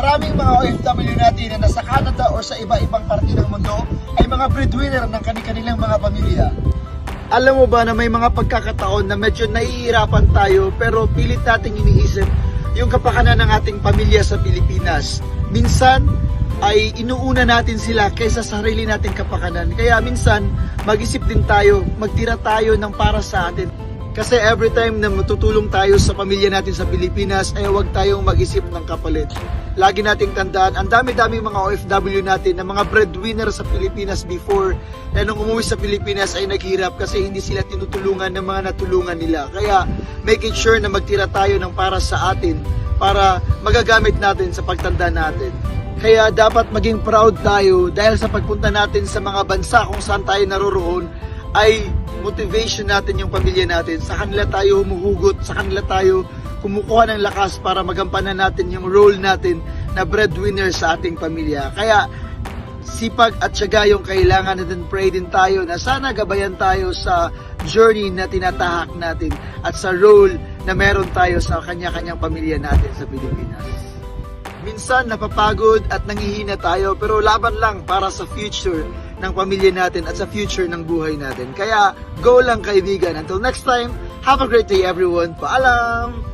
Maraming mga OFW natin na nasa Canada or sa iba-ibang parte ng mundo ay mga breadwinner ng kanilang mga pamilya. Alam mo ba na may mga pagkakataon na medyo nahihirapan tayo pero pilit nating iniisip yung kapakanan ng ating pamilya sa Pilipinas. Minsan ay inuuna natin sila kaysa sa sarili nating kapakanan. Kaya minsan mag-isip din tayo, magtira tayo ng para sa atin. Kasi every time na matutulong tayo sa pamilya natin sa Pilipinas, ay huwag tayong mag-isip ng kapalit. Lagi nating tandaan, ang dami-dami mga OFW natin na mga breadwinner sa Pilipinas before na nung umuwi sa Pilipinas ay naghirap kasi hindi sila tinutulungan ng mga natulungan nila. Kaya making sure na magtira tayo ng para sa atin para magagamit natin sa pagtanda natin. Kaya dapat maging proud tayo dahil sa pagpunta natin sa mga bansa kung saan tayo naroroon ay motivation natin yung pamilya natin. Sa kanila tayo humuhugot, sa kanila tayo kumukuha ng lakas para magampanan natin yung role natin na breadwinner sa ating pamilya. Kaya sipag at syaga yung kailangan natin pray din tayo na sana gabayan tayo sa journey na tinatahak natin at sa role na meron tayo sa kanya-kanyang pamilya natin sa Pilipinas. Minsan napapagod at nangihina tayo pero laban lang para sa future ng pamilya natin at sa future ng buhay natin. Kaya go lang kaibigan. Until next time, have a great day everyone. Paalam!